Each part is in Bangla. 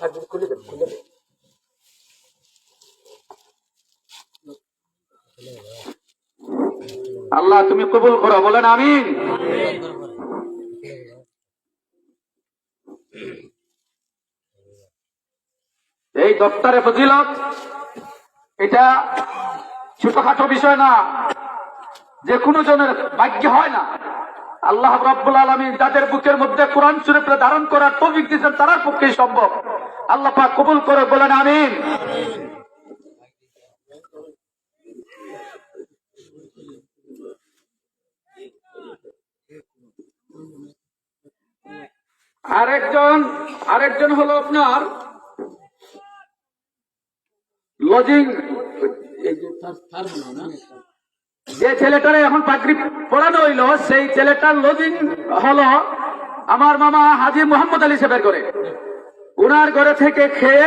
সার্টিফিকেট খুলে দেন খুলে দেন আল্লাহ, তুমি কবুল করো, বলেন আমিন। এই দপ্তরে ফজিলত, এটা ছোটখাটো বিষয় না। যে কোনো জনের ভাগ্য হয় না। আল্লাহ রব্বুল আলমী যাদের বুকের মধ্যে কোরআন শরীফে ধারণ করার তৌফিক দিয়েছেন তার পক্ষেই সম্ভব। আল্লাহ পাক কবুল করে বলেন, আমিন। আরেকজন আরেকজন হলো আপনার লজিং। যে ছেলেটারে এখন চাকরি পড়ানো হইল, সেই ছেলেটার লজিং হলো আমার মামা হাজি মোহাম্মদ আলী সাহেবের করে উনার ঘরে থেকে খেয়ে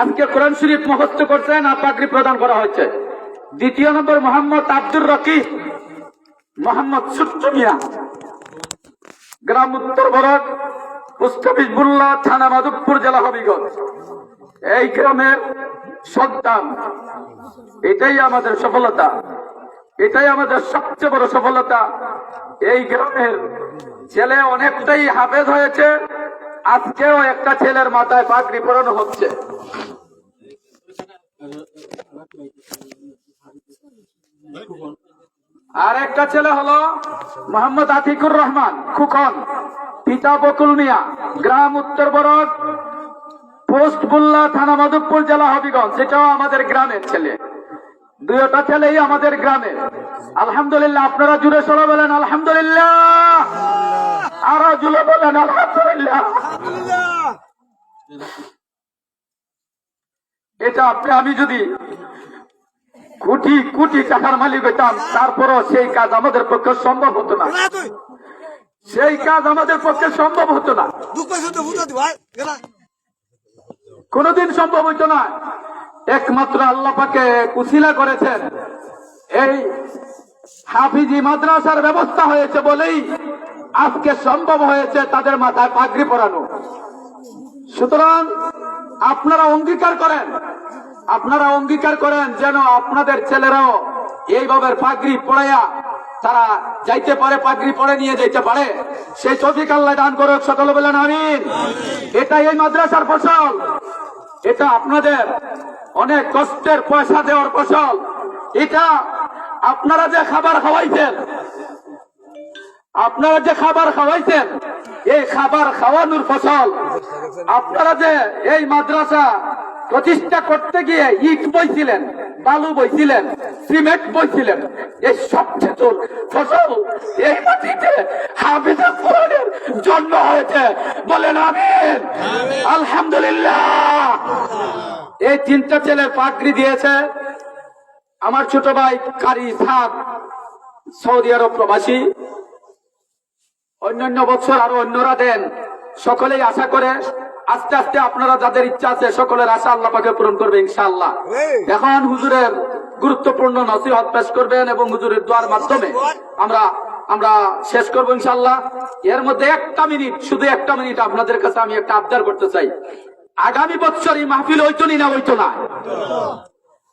আজকে কোরআন শরীফ মুখস্থ করছেন আর প্রদান করা হয়েছে। দ্বিতীয় নম্বর মোহাম্মদ আব্দুর রকিব, মোহাম্মদ সুট্টু মিয়া গ্রাম উত্তর পোস্ট অফিস থানা মাধবপুর জেলা হবিগঞ্জ। এই গ্রামের সন্তান, এটাই আমাদের সফলতা। এটাই আমাদের সবচেয়ে বড় সফলতা। এই গ্রামের ছেলে অনেকটাই হাফেজ হয়েছে। আজকেও একটা ছেলের মাথায় পাগড়ি পরানো হচ্ছে। আর একটা ছেলে হলো মোহাম্মদ আতিকুর রহমান, খুকন, পিতা বকুল মিয়া, গ্রাম উত্তর বরক পোস্ট বুল্লা থানা মাধবপুর জেলা হবিগঞ্জ। সেটাও আমাদের গ্রামের ছেলে। দুইটা ছেলেই আমাদের গ্রামের। আলহামদুলিল্লাহ, আপনারা জুড়ে সরে বলেন আলহামদুলিল্লাহ। আরও জুড়ে বলেন আলহামদুলিল্লাহ। এটা আপনি আমি যদি কোটি কোটি টাকার মালিক হইতাম তারপরও সেই কাজ আমাদের পক্ষে সম্ভব হতো না। সেই কাজ আমাদের পক্ষে সম্ভব হতো না। কোনোদিন সম্ভব হইতো না। একমাত্র আল্লাহ পাকে কুশিলা করেছেন। এই হাফিজি মাদ্রাসার ব্যবস্থা হয়েছে বলেই আজকে সম্ভব হয়েছে তাদের মাথায় পাগড়ি পরানো। সুতরাং আপনারা অঙ্গীকার করেন, আপনারা অঙ্গীকার করেন যেন আপনাদের ছেলেরাও এইভাবে পাগড়ি পড়াইয়া তারা যাইতে পারে, পাগড়ি পরে নিয়ে যাইতে পারে। সেই চৌফিক আল্লাহ দান করে সকলে বলেন আমিন। এটা এই মাদ্রাসার ফসল, এটা আপনাদের অনেক কষ্টের পয়সা দেওয়ার ফসল। এটা আপনারা যে খাবার খাওয়াইছেন আপনারা যে খাবার খাওয়াইছেন এই খাবার খাওয়ানোর ফসল আপনারা যে এই মাদ্রাসা প্রতিষ্ঠা করতে গিয়ে ইট বইছিলেন বালু বইছিলেন সিমেন্ট বইছিলেন এই সব কিছুর ফসল এই মাটিতে হাফিজা কোরআনের জন্ম হয়েছে। বলেন আমিন। আলহামদুলিল্লাহ। এই তিনটা ছেলে পাগড়ি দিয়েছে। আমার ছোট ভাই কারি সাদ সৌদি আরব প্রবাসী। অন্যান্য বছর আরও অন্যরা দেন। সকলেই আশা করে আস্তে আস্তে আপনারা যাদের ইচ্ছা আছে সকলের আশা আল্লাহ পাকে পূরণ করবে ইনশাআল্লাহ। এখন হুজুরের গুরুত্বপূর্ণ নসিহত পেশ করবেন এবং হুজুরের দোয়ার মাধ্যমে আমরা আমরা শেষ করব ইনশাআল্লাহ। এর মধ্যে একটা মিনিট শুধু একটা মিনিট আপনাদের কাছে আমি একটা আবদার করতে চাই। আগামী বছর এই মাহফিল হইতো না হইতো না?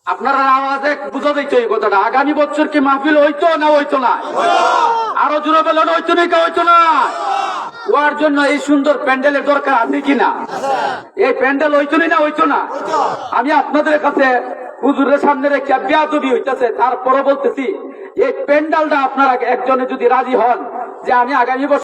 আপনারা আওয়াজে বুঝা দিচ্ছ এই কথাটা। আগামী বছর কি মাহফিল হইতো না হইতো না? আরও জোরে বলেন হইতো না হইতো না? ওয়ার জন্য এই সুন্দর প্যান্ডেলের দরকার আছে কিনা? এই প্যান্ডেল হইতো না হইতো না আমি আপনাদের কাছে হুজুরের সামনে রেখে বেয়াদবি হইতেছে তারপরে বলতেছি, এই প্যান্ডেলটা আপনারা একজনে যদি রাজি হন যে আমি আগামী বছর